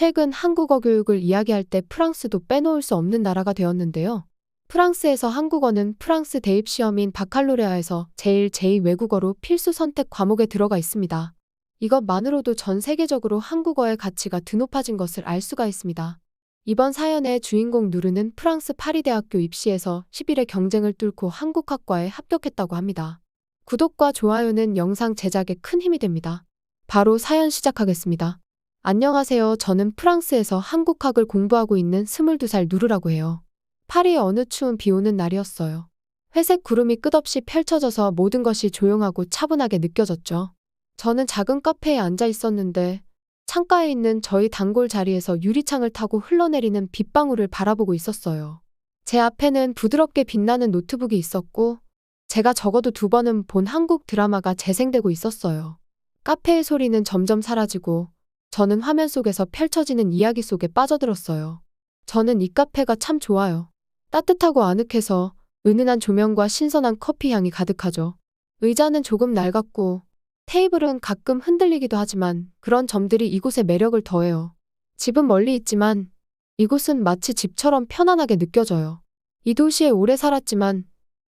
최근 한국어 교육을 이야기할 때 프랑스도 빼놓을 수 없는 나라가 되었는데요. 프랑스에서 한국어는 프랑스 대입 시험인 바칼로레아에서 제1, 제2 외국어로 필수 선택 과목에 들어가 있습니다. 이것만으로도 전 세계적으로 한국어의 가치가 드높아진 것을 알 수가 있습니다. 이번 사연의 주인공 누르는 프랑스 파리대학교 입시에서 10일의 경쟁을 뚫고 한국학과에 합격했다고 합니다. 구독과 좋아요는 영상 제작에 큰 힘이 됩니다. 바로 사연 시작하겠습니다. 안녕하세요. 저는 프랑스에서 한국학을 공부하고 있는 22살 누르라고 해요. 파리의 어느 추운 비 오는 날이었어요. 회색 구름이 끝없이 펼쳐져서 모든 것이 조용하고 차분하게 느껴졌죠. 저는 작은 카페에 앉아 있었는데 창가에 있는 저희 단골 자리에서 유리창을 타고 흘러내리는 빗방울을 바라보고 있었어요. 제 앞에는 부드럽게 빛나는 노트북이 있었고 제가 적어도 두 번은 본 한국 드라마가 재생되고 있었어요. 카페의 소리는 점점 사라지고 저는 화면 속에서 펼쳐지는 이야기 속에 빠져들었어요. 저는 이 카페가 참 좋아요. 따뜻하고 아늑해서 은은한 조명과 신선한 커피 향이 가득하죠. 의자는 조금 낡았고 테이블은 가끔 흔들리기도 하지만 그런 점들이 이곳의 매력을 더해요. 집은 멀리 있지만 이곳은 마치 집처럼 편안하게 느껴져요. 이 도시에 오래 살았지만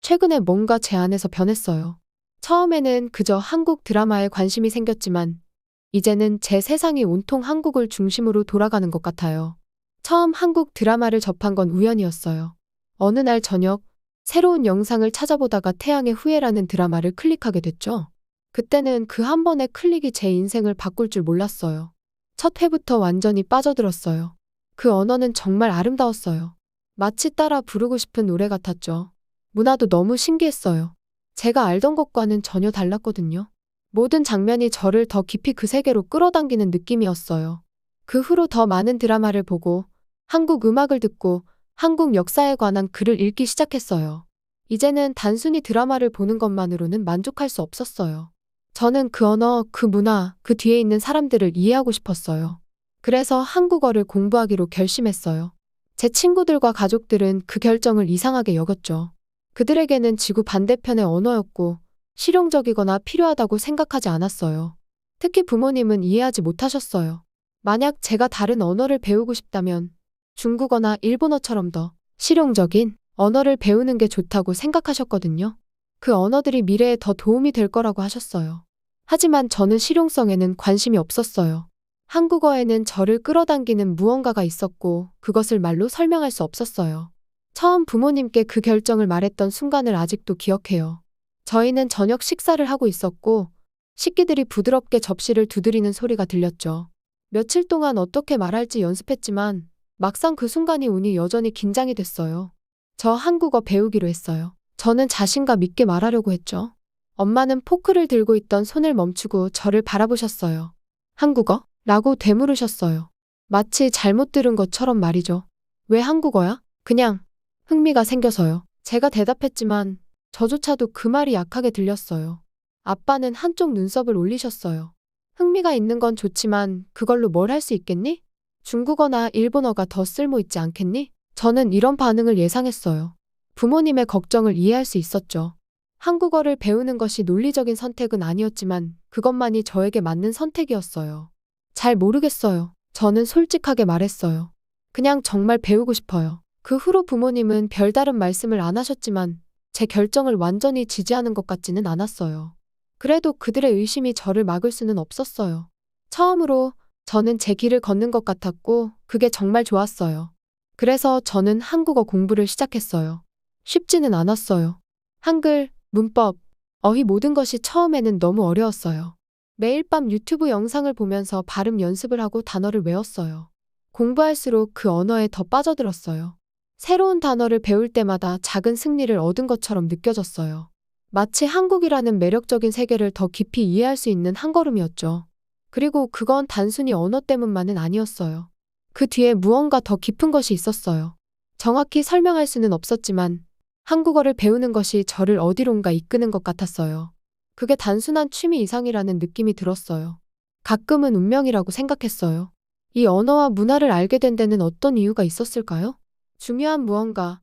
최근에 뭔가 제 안에서 변했어요. 처음에는 그저 한국 드라마에 관심이 생겼지만 이제는 제 세상이 온통 한국을 중심으로 돌아가는 것 같아요. 처음 한국 드라마를 접한 건 우연이었어요. 어느 날 저녁 새로운 영상을 찾아보다가 태양의 후예라는 드라마를 클릭하게 됐죠. 그때는 그 한 번의 클릭이 제 인생을 바꿀 줄 몰랐어요. 첫 회부터 완전히 빠져들었어요. 그 언어는 정말 아름다웠어요. 마치 따라 부르고 싶은 노래 같았죠. 문화도 너무 신기했어요. 제가 알던 것과는 전혀 달랐거든요. 모든 장면이 저를 더 깊이 그 세계로 끌어당기는 느낌이었어요. 그 후로 더 많은 드라마를 보고 한국 음악을 듣고 한국 역사에 관한 글을 읽기 시작했어요. 이제는 단순히 드라마를 보는 것만으로는 만족할 수 없었어요. 저는 그 언어, 그 문화, 그 뒤에 있는 사람들을 이해하고 싶었어요. 그래서 한국어를 공부하기로 결심했어요. 제 친구들과 가족들은 그 결정을 이상하게 여겼죠. 그들에게는 지구 반대편의 언어였고 실용적이거나 필요하다고 생각하지 않았어요. 특히 부모님은 이해하지 못하셨어요. 만약 제가 다른 언어를 배우고 싶다면 중국어나 일본어처럼 더 실용적인 언어를 배우는 게 좋다고 생각하셨거든요. 그 언어들이 미래에 더 도움이 될 거라고 하셨어요. 하지만 저는 실용성에는 관심이 없었어요. 한국어에는 저를 끌어당기는 무언가가 있었고 그것을 말로 설명할 수 없었어요. 처음 부모님께 그 결정을 말했던 순간을 아직도 기억해요. 저희는 저녁 식사를 하고 있었고 식기들이 부드럽게 접시를 두드리는 소리가 들렸죠. 며칠 동안 어떻게 말할지 연습했지만 막상 그 순간이 오니 여전히 긴장이 됐어요. 저 한국어 배우기로 했어요. 저는 자신감 있게 말하려고 했죠. 엄마는 포크를 들고 있던 손을 멈추고 저를 바라보셨어요. 한국어? 라고 되물으셨어요. 마치 잘못 들은 것처럼 말이죠. 왜 한국어야? 그냥 흥미가 생겨서요. 제가 대답했지만 저조차도 그 말이 약하게 들렸어요. 아빠는 한쪽 눈썹을 올리셨어요. 흥미가 있는 건 좋지만 그걸로 뭘 할 수 있겠니? 중국어나 일본어가 더 쓸모 있지 않겠니? 저는 이런 반응을 예상했어요. 부모님의 걱정을 이해할 수 있었죠. 한국어를 배우는 것이 논리적인 선택은 아니었지만 그것만이 저에게 맞는 선택이었어요. 잘 모르겠어요. 저는 솔직하게 말했어요. 그냥 정말 배우고 싶어요. 그 후로 부모님은 별다른 말씀을 안 하셨지만 제 결정을 완전히 지지하는 것 같지는 않았어요. 그래도 그들의 의심이 저를 막을 수는 없었어요. 처음으로 저는 제 길을 걷는 것 같았고 그게 정말 좋았어요. 그래서 저는 한국어 공부를 시작했어요. 쉽지는 않았어요. 한글, 문법, 어휘 모든 것이 처음에는 너무 어려웠어요. 매일 밤 유튜브 영상을 보면서 발음 연습을 하고 단어를 외웠어요. 공부할수록 그 언어에 더 빠져들었어요. 새로운 단어를 배울 때마다 작은 승리를 얻은 것처럼 느껴졌어요. 마치 한국이라는 매력적인 세계를 더 깊이 이해할 수 있는 한 걸음이었죠. 그리고 그건 단순히 언어 때문만은 아니었어요. 그 뒤에 무언가 더 깊은 것이 있었어요. 정확히 설명할 수는 없었지만 한국어를 배우는 것이 저를 어디론가 이끄는 것 같았어요. 그게 단순한 취미 이상이라는 느낌이 들었어요. 가끔은 운명이라고 생각했어요. 이 언어와 문화를 알게 된 데는 어떤 이유가 있었을까요? 중요한 무언가,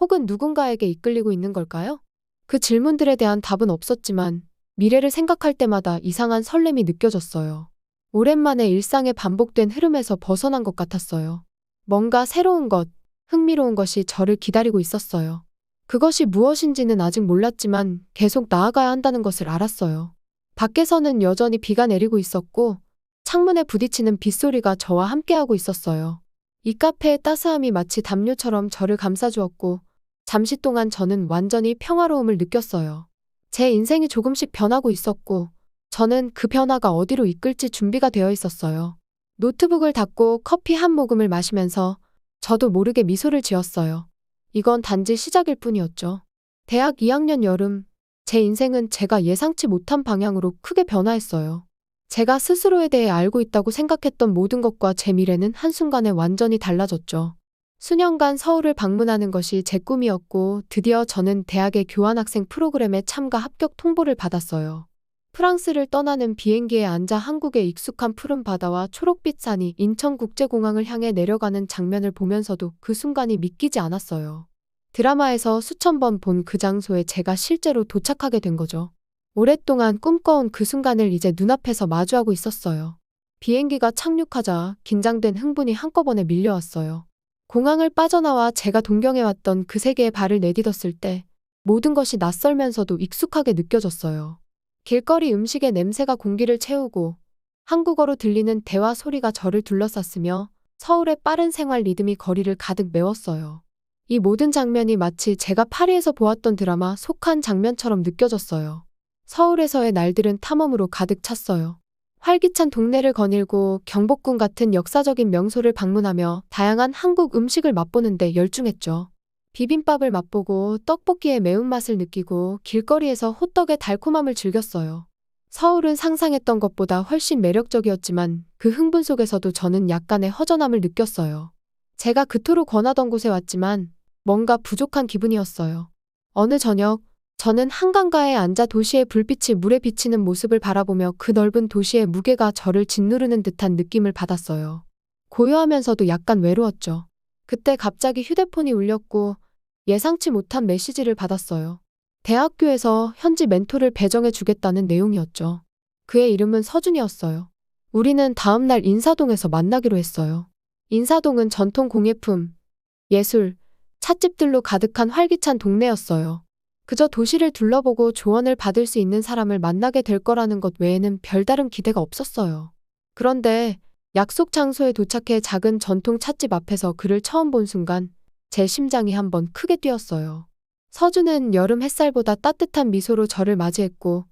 혹은 누군가에게 이끌리고 있는 걸까요? 그 질문들에 대한 답은 없었지만 미래를 생각할 때마다 이상한 설렘이 느껴졌어요. 오랜만에 일상의 반복된 흐름에서 벗어난 것 같았어요. 뭔가 새로운 것, 흥미로운 것이 저를 기다리고 있었어요. 그것이 무엇인지는 아직 몰랐지만 계속 나아가야 한다는 것을 알았어요. 밖에서는 여전히 비가 내리고 있었고 창문에 부딪히는 빗소리가 저와 함께하고 있었어요. 이 카페의 따스함이 마치 담요처럼 저를 감싸주었고 잠시 동안 저는 완전히 평화로움을 느꼈어요. 제 인생이 조금씩 변하고 있었고 저는 그 변화가 어디로 이끌지 준비가 되어 있었어요. 노트북을 닫고 커피 한 모금을 마시면서 저도 모르게 미소를 지었어요. 이건 단지 시작일 뿐이었죠. 대학 2학년 여름, 제 인생은 제가 예상치 못한 방향으로 크게 변화했어요. 제가 스스로에 대해 알고 있다고 생각했던 모든 것과 제 미래는 한순간에 완전히 달라졌죠. 수년간 서울을 방문하는 것이 제 꿈이었고 드디어 저는 대학의 교환학생 프로그램에 참가 합격 통보를 받았어요. 프랑스를 떠나는 비행기에 앉아 한국의 익숙한 푸른 바다와 초록빛 산이 인천국제공항을 향해 내려가는 장면을 보면서도 그 순간이 믿기지 않았어요. 드라마에서 수천 번 본 그 장소에 제가 실제로 도착하게 된 거죠. 오랫동안 꿈꿔온 그 순간을 이제 눈앞에서 마주하고 있었어요. 비행기가 착륙하자 긴장된 흥분이 한꺼번에 밀려왔어요. 공항을 빠져나와 제가 동경해왔던 그 세계에 발을 내딛었을 때 모든 것이 낯설면서도 익숙하게 느껴졌어요. 길거리 음식의 냄새가 공기를 채우고 한국어로 들리는 대화 소리가 저를 둘러쌌으며 서울의 빠른 생활 리듬이 거리를 가득 메웠어요. 이 모든 장면이 마치 제가 파리에서 보았던 드라마 속한 장면처럼 느껴졌어요. 서울에서의 날들은 탐험으로 가득 찼어요. 활기찬 동네를 거닐고 경복궁 같은 역사적인 명소를 방문하며 다양한 한국 음식을 맛보는데 열중했죠. 비빔밥을 맛보고 떡볶이의 매운맛을 느끼고 길거리에서 호떡의 달콤함을 즐겼어요. 서울은 상상했던 것보다 훨씬 매력적이었지만 그 흥분 속에서도 저는 약간의 허전함을 느꼈어요. 제가 그토록 권하던 곳에 왔지만 뭔가 부족한 기분이었어요. 어느 저녁, 저는 한강가에 앉아 도시의 불빛이 물에 비치는 모습을 바라보며 그 넓은 도시의 무게가 저를 짓누르는 듯한 느낌을 받았어요. 고요하면서도 약간 외로웠죠. 그때 갑자기 휴대폰이 울렸고 예상치 못한 메시지를 받았어요. 대학교에서 현지 멘토를 배정해 주겠다는 내용이었죠. 그의 이름은 서준이었어요. 우리는 다음날 인사동에서 만나기로 했어요. 인사동은 전통 공예품, 예술, 찻집들로 가득한 활기찬 동네였어요. 그저 도시를 둘러보고 조언을 받을 수 있는 사람을 만나게 될 거라는 것 외에는 별다른 기대가 없었어요. 그런데 약속 장소에 도착해 작은 전통 찻집 앞에서 그를 처음 본 순간 제 심장이 한번 크게 뛰었어요. 서준은 여름 햇살보다 따뜻한 미소로 저를 맞이했고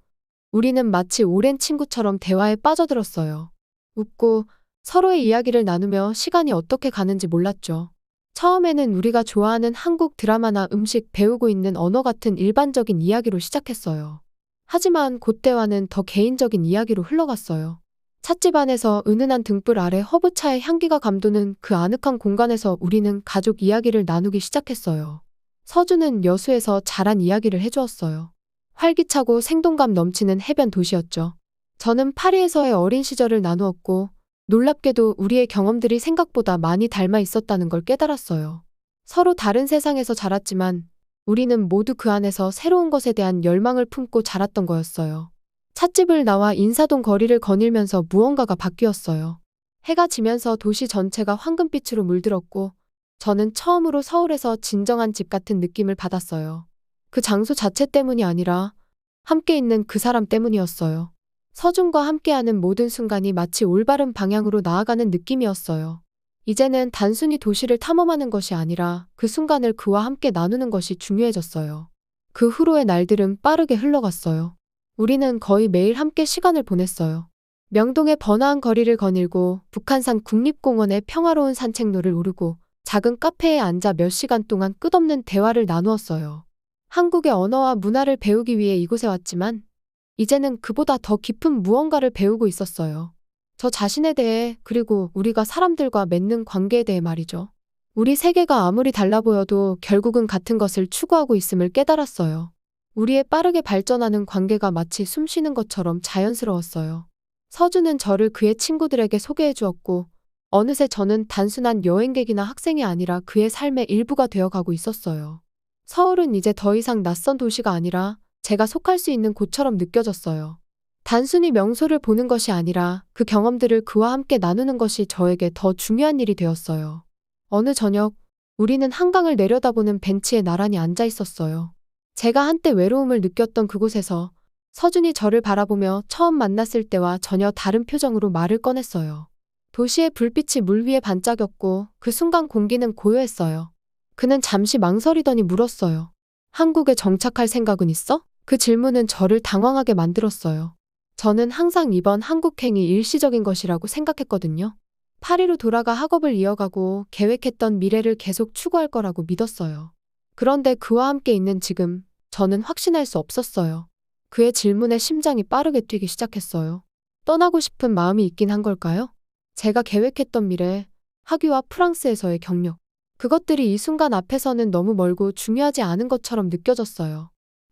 우리는 마치 오랜 친구처럼 대화에 빠져들었어요. 웃고 서로의 이야기를 나누며 시간이 어떻게 가는지 몰랐죠. 처음에는 우리가 좋아하는 한국 드라마나 음식 배우고 있는 언어 같은 일반적인 이야기로 시작했어요. 하지만 곧 대화는 더 개인적인 이야기로 흘러갔어요. 찻집 안에서 은은한 등불 아래 허브차의 향기가 감도는 그 아늑한 공간에서 우리는 가족 이야기를 나누기 시작했어요. 서주는 여수에서 자란 이야기를 해주었어요. 활기차고 생동감 넘치는 해변 도시였죠. 저는 파리에서의 어린 시절을 나누었고 놀랍게도 우리의 경험들이 생각보다 많이 닮아 있었다는 걸 깨달았어요. 서로 다른 세상에서 자랐지만 우리는 모두 그 안에서 새로운 것에 대한 열망을 품고 자랐던 거였어요. 찻집을 나와 인사동 거리를 거닐면서 무언가가 바뀌었어요. 해가 지면서 도시 전체가 황금빛으로 물들었고 저는 처음으로 서울에서 진정한 집 같은 느낌을 받았어요. 그 장소 자체 때문이 아니라 함께 있는 그 사람 때문이었어요. 서준과 함께하는 모든 순간이 마치 올바른 방향으로 나아가는 느낌이었어요. 이제는 단순히 도시를 탐험하는 것이 아니라 그 순간을 그와 함께 나누는 것이 중요해졌어요. 그 후로의 날들은 빠르게 흘러갔어요. 우리는 거의 매일 함께 시간을 보냈어요. 명동의 번화한 거리를 거닐고 북한산 국립공원의 평화로운 산책로를 오르고 작은 카페에 앉아 몇 시간 동안 끝없는 대화를 나누었어요. 한국의 언어와 문화를 배우기 위해 이곳에 왔지만 이제는 그보다 더 깊은 무언가를 배우고 있었어요. 저 자신에 대해 그리고 우리가 사람들과 맺는 관계에 대해 말이죠. 우리 세계가 아무리 달라 보여도 결국은 같은 것을 추구하고 있음을 깨달았어요. 우리의 빠르게 발전하는 관계가 마치 숨 쉬는 것처럼 자연스러웠어요. 서주는 저를 그의 친구들에게 소개해 주었고, 어느새 저는 단순한 여행객이나 학생이 아니라 그의 삶의 일부가 되어 가고 있었어요. 서울은 이제 더 이상 낯선 도시가 아니라 제가 속할 수 있는 곳처럼 느껴졌어요. 단순히 명소를 보는 것이 아니라 그 경험들을 그와 함께 나누는 것이 저에게 더 중요한 일이 되었어요. 어느 저녁, 우리는 한강을 내려다보는 벤치에 나란히 앉아 있었어요. 제가 한때 외로움을 느꼈던 그곳에서 서준이 저를 바라보며 처음 만났을 때와 전혀 다른 표정으로 말을 꺼냈어요. 도시의 불빛이 물 위에 반짝였고 그 순간 공기는 고요했어요. 그는 잠시 망설이더니 물었어요. 한국에 정착할 생각은 있어? 그 질문은 저를 당황하게 만들었어요. 저는 항상 이번 한국행이 일시적인 것이라고 생각했거든요. 파리로 돌아가 학업을 이어가고 계획했던 미래를 계속 추구할 거라고 믿었어요. 그런데 그와 함께 있는 지금, 저는 확신할 수 없었어요. 그의 질문에 심장이 빠르게 뛰기 시작했어요. 떠나고 싶은 마음이 있긴 한 걸까요? 제가 계획했던 미래, 학위와 프랑스에서의 경력. 그것들이 이 순간 앞에서는 너무 멀고 중요하지 않은 것처럼 느껴졌어요.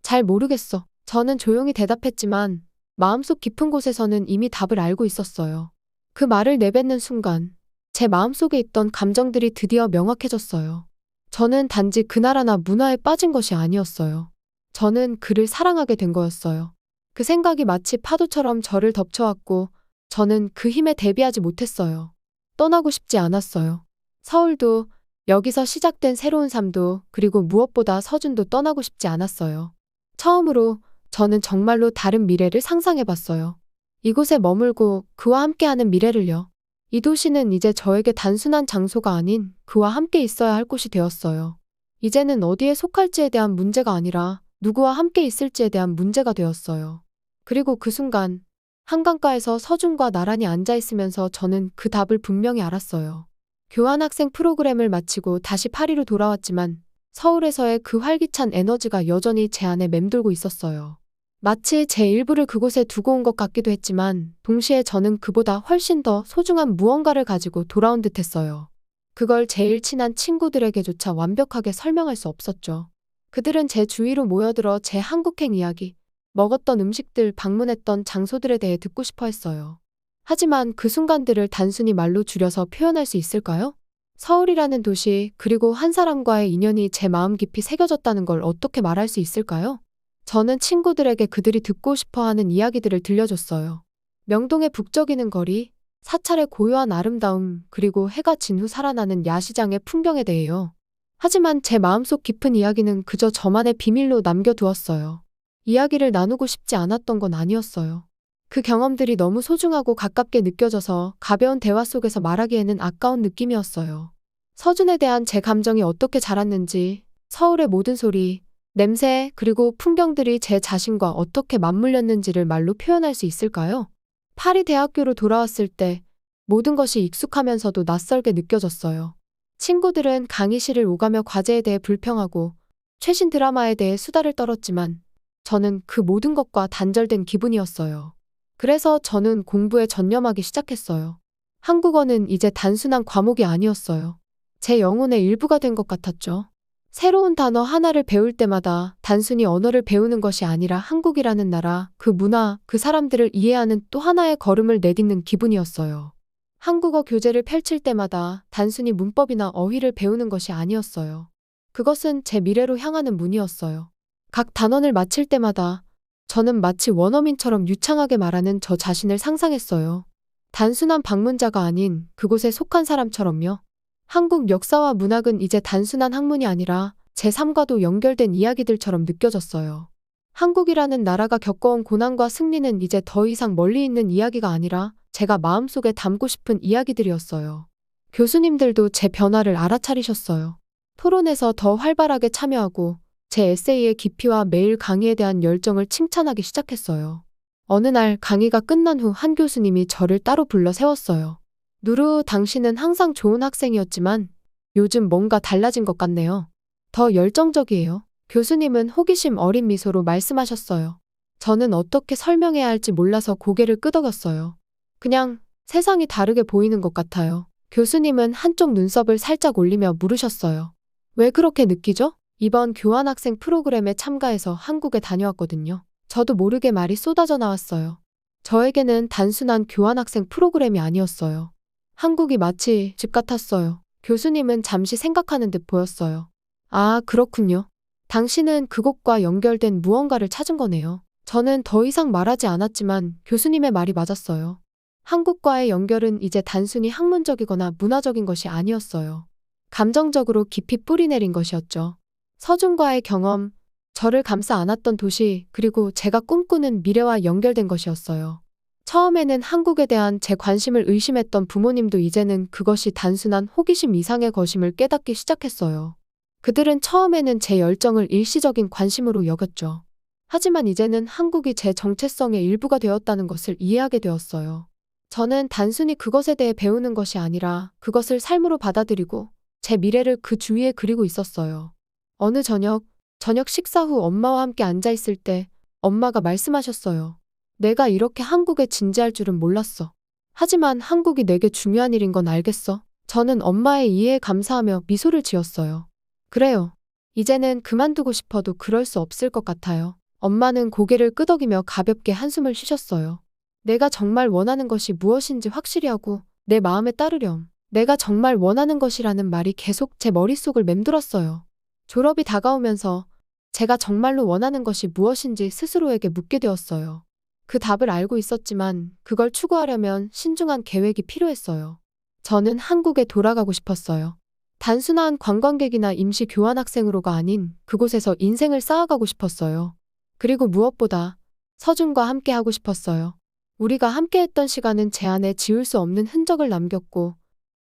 잘 모르겠어. 저는 조용히 대답했지만 마음속 깊은 곳에서는 이미 답을 알고 있었어요. 그 말을 내뱉는 순간 제 마음속에 있던 감정들이 드디어 명확해졌어요. 저는 단지 그 나라나 문화에 빠진 것이 아니었어요. 저는 그를 사랑하게 된 거였어요. 그 생각이 마치 파도처럼 저를 덮쳐왔고 저는 그 힘에 대비하지 못했어요. 떠나고 싶지 않았어요. 서울도 여기서 시작된 새로운 삶도 그리고 무엇보다 서준도 떠나고 싶지 않았어요. 처음으로 저는 정말로 다른 미래를 상상해 봤어요. 이곳에 머물고 그와 함께하는 미래를요. 이 도시는 이제 저에게 단순한 장소가 아닌 그와 함께 있어야 할 곳이 되었어요. 이제는 어디에 속할지에 대한 문제가 아니라 누구와 함께 있을지에 대한 문제가 되었어요. 그리고 그 순간 한강가에서 서준과 나란히 앉아 있으면서 저는 그 답을 분명히 알았어요. 교환학생 프로그램을 마치고 다시 파리로 돌아왔지만 서울에서의 그 활기찬 에너지가 여전히 제 안에 맴돌고 있었어요. 마치 제 일부를 그곳에 두고 온 것 같기도 했지만 동시에 저는 그보다 훨씬 더 소중한 무언가를 가지고 돌아온 듯 했어요. 그걸 제일 친한 친구들에게조차 완벽하게 설명할 수 없었죠. 그들은 제 주위로 모여들어 제 한국행 이야기, 먹었던 음식들, 방문했던 장소들에 대해 듣고 싶어 했어요. 하지만 그 순간들을 단순히 말로 줄여서 표현할 수 있을까요? 서울이라는 도시, 그리고 한 사람과의 인연이 제 마음 깊이 새겨졌다는 걸 어떻게 말할 수 있을까요? 저는 친구들에게 그들이 듣고 싶어 하는 이야기들을 들려줬어요. 명동의 북적이는 거리, 사찰의 고요한 아름다움, 그리고 해가 진 후 살아나는 야시장의 풍경에 대해요. 하지만 제 마음속 깊은 이야기는 그저 저만의 비밀로 남겨두었어요. 이야기를 나누고 싶지 않았던 건 아니었어요. 그 경험들이 너무 소중하고 가깝게 느껴져서 가벼운 대화 속에서 말하기에는 아까운 느낌이었어요. 서준에 대한 제 감정이 어떻게 자랐는지, 서울의 모든 소리, 냄새, 그리고 풍경들이 제 자신과 어떻게 맞물렸는지를 말로 표현할 수 있을까요? 파리 대학교로 돌아왔을 때 모든 것이 익숙하면서도 낯설게 느껴졌어요. 친구들은 강의실을 오가며 과제에 대해 불평하고 최신 드라마에 대해 수다를 떨었지만 저는 그 모든 것과 단절된 기분이었어요. 그래서 저는 공부에 전념하기 시작했어요. 한국어는 이제 단순한 과목이 아니었어요. 제 영혼의 일부가 된 것 같았죠. 새로운 단어 하나를 배울 때마다 단순히 언어를 배우는 것이 아니라 한국이라는 나라, 그 문화, 그 사람들을 이해하는 또 하나의 걸음을 내딛는 기분이었어요. 한국어 교재를 펼칠 때마다 단순히 문법이나 어휘를 배우는 것이 아니었어요. 그것은 제 미래로 향하는 문이었어요. 각 단원을 마칠 때마다 저는 마치 원어민처럼 유창하게 말하는 저 자신을 상상했어요. 단순한 방문자가 아닌 그곳에 속한 사람처럼요. 한국 역사와 문학은 이제 단순한 학문이 아니라 제 삶과도 연결된 이야기들처럼 느껴졌어요. 한국이라는 나라가 겪어온 고난과 승리는 이제 더 이상 멀리 있는 이야기가 아니라 제가 마음속에 담고 싶은 이야기들이었어요. 교수님들도 제 변화를 알아차리셨어요. 토론에서 더 활발하게 참여하고 제 에세이의 깊이와 매일 강의에 대한 열정을 칭찬하기 시작했어요. 어느 날 강의가 끝난 후 한 교수님이 저를 따로 불러 세웠어요. 누르 당신은 항상 좋은 학생이었지만 요즘 뭔가 달라진 것 같네요. 더 열정적이에요. 교수님은 호기심 어린 미소로 말씀하셨어요. 저는 어떻게 설명해야 할지 몰라서 고개를 끄덕였어요. 그냥 세상이 다르게 보이는 것 같아요. 교수님은 한쪽 눈썹을 살짝 올리며 물으셨어요. 왜 그렇게 느끼죠? 이번 교환학생 프로그램에 참가해서 한국에 다녀왔거든요. 저도 모르게 말이 쏟아져 나왔어요. 저에게는 단순한 교환학생 프로그램이 아니었어요. 한국이 마치 집 같았어요. 교수님은 잠시 생각하는 듯 보였어요. 아, 그렇군요. 당신은 그곳과 연결된 무언가를 찾은 거네요. 저는 더 이상 말하지 않았지만 교수님의 말이 맞았어요. 한국과의 연결은 이제 단순히 학문적이거나 문화적인 것이 아니었어요. 감정적으로 깊이 뿌리내린 것이었죠. 서준과의 경험, 저를 감싸 안았던 도시, 그리고 제가 꿈꾸는 미래와 연결된 것이었어요. 처음에는 한국에 대한 제 관심을 의심했던 부모님도 이제는 그것이 단순한 호기심 이상의 것임을 깨닫기 시작했어요. 그들은 처음에는 제 열정을 일시적인 관심으로 여겼죠. 하지만 이제는 한국이 제 정체성의 일부가 되었다는 것을 이해하게 되었어요. 저는 단순히 그것에 대해 배우는 것이 아니라 그것을 삶으로 받아들이고 제 미래를 그 주위에 그리고 있었어요. 어느 저녁, 저녁 식사 후 엄마와 함께 앉아 있을 때 엄마가 말씀하셨어요. 내가 이렇게 한국에 진지할 줄은 몰랐어. 하지만 한국이 내게 중요한 일인 건 알겠어. 저는 엄마의 이해에 감사하며 미소를 지었어요. 그래요. 이제는 그만두고 싶어도 그럴 수 없을 것 같아요. 엄마는 고개를 끄덕이며 가볍게 한숨을 쉬셨어요. 내가 정말 원하는 것이 무엇인지 확실히 하고 내 마음에 따르렴. 내가 정말 원하는 것이라는 말이 계속 제 머릿속을 맴돌았어요. 졸업이 다가오면서 제가 정말로 원하는 것이 무엇인지 스스로에게 묻게 되었어요. 그 답을 알고 있었지만 그걸 추구하려면 신중한 계획이 필요했어요. 저는 한국에 돌아가고 싶었어요. 단순한 관광객이나 임시 교환학생으로가 아닌 그곳에서 인생을 쌓아가고 싶었어요. 그리고 무엇보다 서준과 함께 하고 싶었어요. 우리가 함께 했던 시간은 제 안에 지울 수 없는 흔적을 남겼고,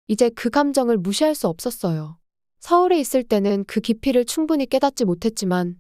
이제 그 감정을 무시할 수 없었어요. 서울에 있을 때는 그 깊이를 충분히 깨닫지 못했지만,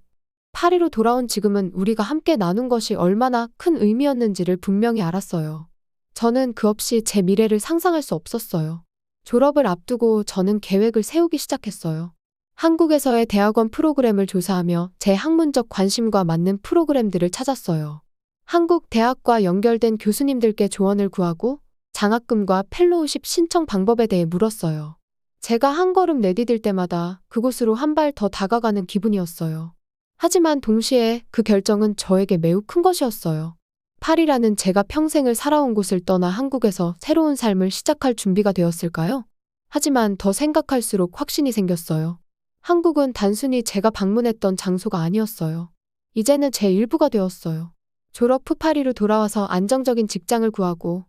파리로 돌아온 지금은 우리가 함께 나눈 것이 얼마나 큰 의미였는지를 분명히 알았어요. 저는 그 없이 제 미래를 상상할 수 없었어요. 졸업을 앞두고 저는 계획을 세우기 시작했어요. 한국에서의 대학원 프로그램을 조사하며 제 학문적 관심과 맞는 프로그램들을 찾았어요. 한국 대학과 연결된 교수님들께 조언을 구하고 장학금과 펠로우십 신청 방법에 대해 물었어요. 제가 한 걸음 내디딜 때마다 그곳으로 한 발 더 다가가는 기분이었어요. 하지만 동시에 그 결정은 저에게 매우 큰 것이었어요. 파리라는 제가 평생을 살아온 곳을 떠나 한국에서 새로운 삶을 시작할 준비가 되었을까요? 하지만 더 생각할수록 확신이 생겼어요. 한국은 단순히 제가 방문했던 장소가 아니었어요. 이제는 제 일부가 되었어요. 졸업 후 파리로 돌아와서 안정적인 직장을 구하고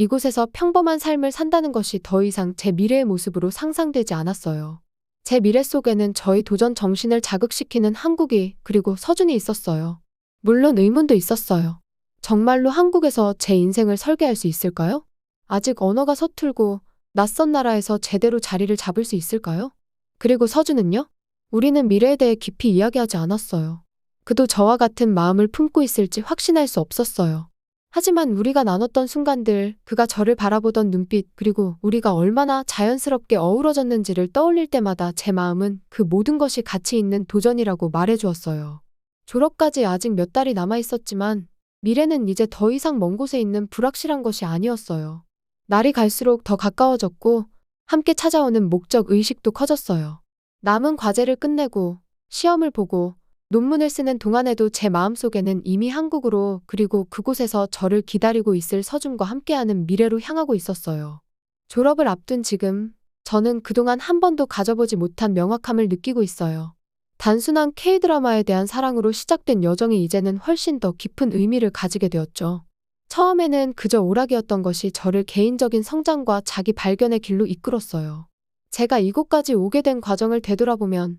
이곳에서 평범한 삶을 산다는 것이 더 이상 제 미래의 모습으로 상상되지 않았어요. 제 미래 속에는 저희 도전 정신을 자극시키는 한국이 그리고 서준이 있었어요. 물론 의문도 있었어요. 정말로 한국에서 제 인생을 설계할 수 있을까요? 아직 언어가 서툴고 낯선 나라에서 제대로 자리를 잡을 수 있을까요? 그리고 서준은요? 우리는 미래에 대해 깊이 이야기하지 않았어요. 그도 저와 같은 마음을 품고 있을지 확신할 수 없었어요. 하지만 우리가 나눴던 순간들, 그가 저를 바라보던 눈빛, 그리고 우리가 얼마나 자연스럽게 어우러졌는지를 떠올릴 때마다 제 마음은 그 모든 것이 가치 있는 도전이라고 말해주었어요. 졸업까지 아직 몇 달이 남아 있었지만 미래는 이제 더 이상 먼 곳에 있는 불확실한 것이 아니었어요. 날이 갈수록 더 가까워졌고 함께 찾아오는 목적 의식도 커졌어요. 남은 과제를 끝내고 시험을 보고 논문을 쓰는 동안에도 제 마음속에는 이미 한국으로 그리고 그곳에서 저를 기다리고 있을 서준과 함께하는 미래로 향하고 있었어요. 졸업을 앞둔 지금 저는 그동안 한 번도 가져보지 못한 명확함을 느끼고 있어요. 단순한 K-드라마에 대한 사랑으로 시작된 여정이 이제는 훨씬 더 깊은 의미를 가지게 되었죠. 처음에는 그저 오락이었던 것이 저를 개인적인 성장과 자기 발견의 길로 이끌었어요. 제가 이곳까지 오게 된 과정을 되돌아보면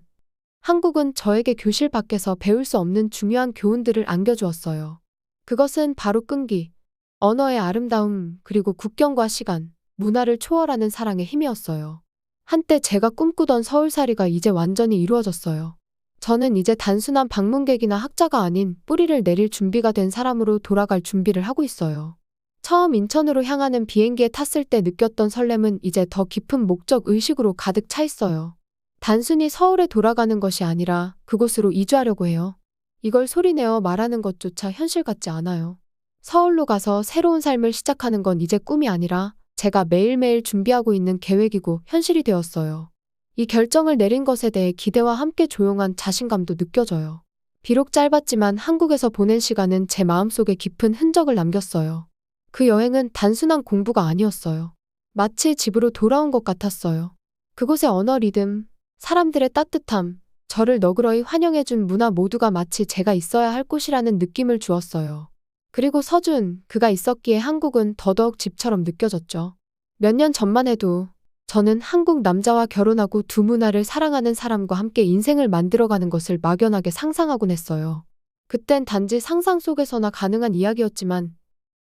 한국은 저에게 교실 밖에서 배울 수 없는 중요한 교훈들을 안겨주었어요. 그것은 바로 끈기, 언어의 아름다움, 그리고 국경과 시간, 문화를 초월하는 사랑의 힘이었어요. 한때 제가 꿈꾸던 서울살이가 이제 완전히 이루어졌어요. 저는 이제 단순한 방문객이나 학자가 아닌 뿌리를 내릴 준비가 된 사람으로 돌아갈 준비를 하고 있어요. 처음 인천으로 향하는 비행기에 탔을 때 느꼈던 설렘은 이제 더 깊은 목적 의식으로 가득 차 있어요. 단순히 서울에 돌아가는 것이 아니라 그곳으로 이주하려고 해요. 이걸 소리내어 말하는 것조차 현실 같지 않아요. 서울로 가서 새로운 삶을 시작하는 건 이제 꿈이 아니라 제가 매일매일 준비하고 있는 계획이고 현실이 되었어요. 이 결정을 내린 것에 대해 기대와 함께 조용한 자신감도 느껴져요. 비록 짧았지만 한국에서 보낸 시간은 제 마음속에 깊은 흔적을 남겼어요. 그 여행은 단순한 공부가 아니었어요. 마치 집으로 돌아온 것 같았어요. 그곳의 언어 리듬, 사람들의 따뜻함, 저를 너그러이 환영해준 문화 모두가 마치 제가 있어야 할 곳이라는 느낌을 주었어요. 그리고 서준, 그가 있었기에 한국은 더더욱 집처럼 느껴졌죠. 몇 년 전만 해도 저는 한국 남자와 결혼하고 두 문화를 사랑하는 사람과 함께 인생을 만들어가는 것을 막연하게 상상하곤 했어요. 그땐 단지 상상 속에서나 가능한 이야기였지만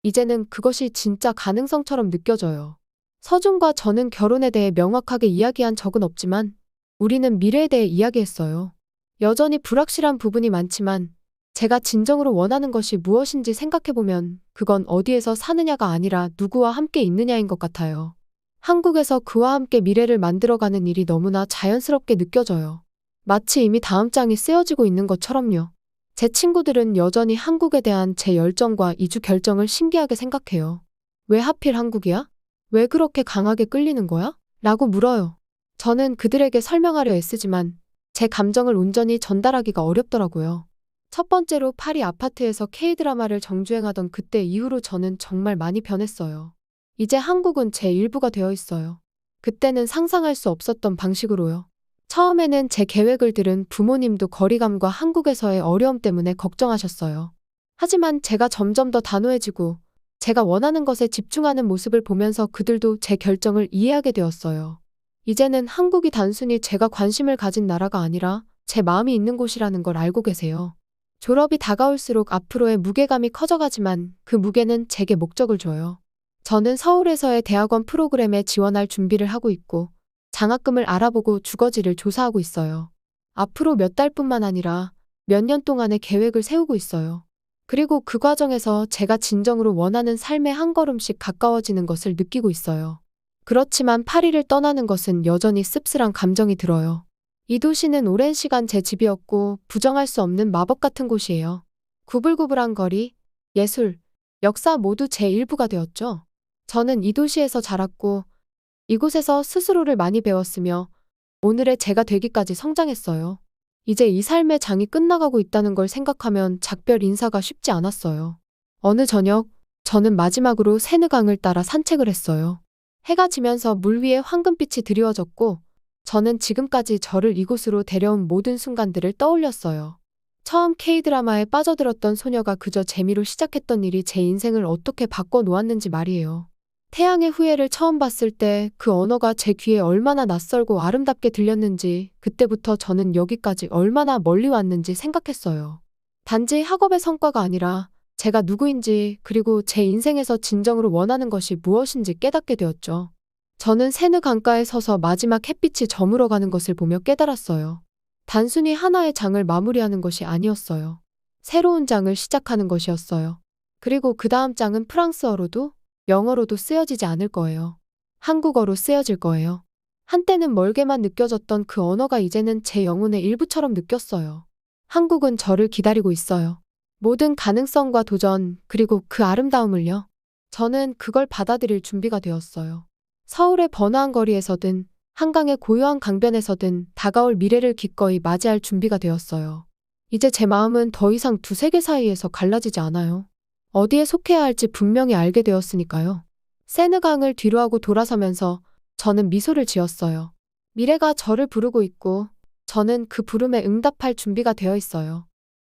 이제는 그것이 진짜 가능성처럼 느껴져요. 서준과 저는 결혼에 대해 명확하게 이야기한 적은 없지만 우리는 미래에 대해 이야기했어요. 여전히 불확실한 부분이 많지만 제가 진정으로 원하는 것이 무엇인지 생각해보면 그건 어디에서 사느냐가 아니라 누구와 함께 있느냐인 것 같아요. 한국에서 그와 함께 미래를 만들어가는 일이 너무나 자연스럽게 느껴져요. 마치 이미 다음 장이 쓰여지고 있는 것처럼요. 제 친구들은 여전히 한국에 대한 제 열정과 이주 결정을 신기하게 생각해요. 왜 하필 한국이야? 왜 그렇게 강하게 끌리는 거야? 라고 물어요. 저는 그들에게 설명하려 애쓰지만 제 감정을 온전히 전달하기가 어렵더라고요. 첫 번째로 파리 아파트에서 K드라마를 정주행하던 그때 이후로 저는 정말 많이 변했어요. 이제 한국은 제 일부가 되어 있어요. 그때는 상상할 수 없었던 방식으로요. 처음에는 제 계획을 들은 부모님도 거리감과 한국에서의 어려움 때문에 걱정하셨어요. 하지만 제가 점점 더 단호해지고 제가 원하는 것에 집중하는 모습을 보면서 그들도 제 결정을 이해하게 되었어요. 이제는 한국이 단순히 제가 관심을 가진 나라가 아니라 제 마음이 있는 곳이라는 걸 알고 계세요. 졸업이 다가올수록 앞으로의 무게감이 커져가지만 그 무게는 제게 목적을 줘요. 저는 서울에서의 대학원 프로그램에 지원할 준비를 하고 있고 장학금을 알아보고 주거지를 조사하고 있어요. 앞으로 몇 달뿐만 아니라 몇 년 동안의 계획을 세우고 있어요. 그리고 그 과정에서 제가 진정으로 원하는 삶에 한 걸음씩 가까워지는 것을 느끼고 있어요. 그렇지만 파리를 떠나는 것은 여전히 씁쓸한 감정이 들어요. 이 도시는 오랜 시간 제 집이었고 부정할 수 없는 마법 같은 곳이에요. 구불구불한 거리, 예술, 역사 모두 제 일부가 되었죠. 저는 이 도시에서 자랐고 이곳에서 스스로를 많이 배웠으며 오늘의 제가 되기까지 성장했어요. 이제 이 삶의 장이 끝나가고 있다는 걸 생각하면 작별 인사가 쉽지 않았어요. 어느 저녁, 저는 마지막으로 세느강을 따라 산책을 했어요. 해가 지면서 물 위에 황금빛이 드리워졌고, 저는 지금까지 저를 이곳으로 데려온 모든 순간들을 떠올렸어요. 처음 K드라마에 빠져들었던 소녀가 그저 재미로 시작했던 일이 제 인생을 어떻게 바꿔 놓았는지 말이에요. 태양의 후예를 처음 봤을 때 그 언어가 제 귀에 얼마나 낯설고 아름답게 들렸는지 그때부터 저는 여기까지 얼마나 멀리 왔는지 생각했어요. 단지 학업의 성과가 아니라 제가 누구인지 그리고 제 인생에서 진정으로 원하는 것이 무엇인지 깨닫게 되었죠. 저는 세느 강가에 서서 마지막 햇빛이 저물어가는 것을 보며 깨달았어요. 단순히 하나의 장을 마무리하는 것이 아니었어요. 새로운 장을 시작하는 것이었어요. 그리고 그 다음 장은 프랑스어로도 영어로도 쓰여지지 않을 거예요. 한국어로 쓰여질 거예요. 한때는 멀게만 느껴졌던 그 언어가 이제는 제 영혼의 일부처럼 느꼈어요. 한국은 저를 기다리고 있어요. 모든 가능성과 도전, 그리고 그 아름다움을요. 저는 그걸 받아들일 준비가 되었어요. 서울의 번화한 거리에서든 한강의 고요한 강변에서든 다가올 미래를 기꺼이 맞이할 준비가 되었어요. 이제 제 마음은 더 이상 두 세계 사이에서 갈라지지 않아요. 어디에 속해야 할지 분명히 알게 되었으니까요. 세느강을 뒤로 하고 돌아서면서 저는 미소를 지었어요. 미래가 저를 부르고 있고 저는 그 부름에 응답할 준비가 되어 있어요.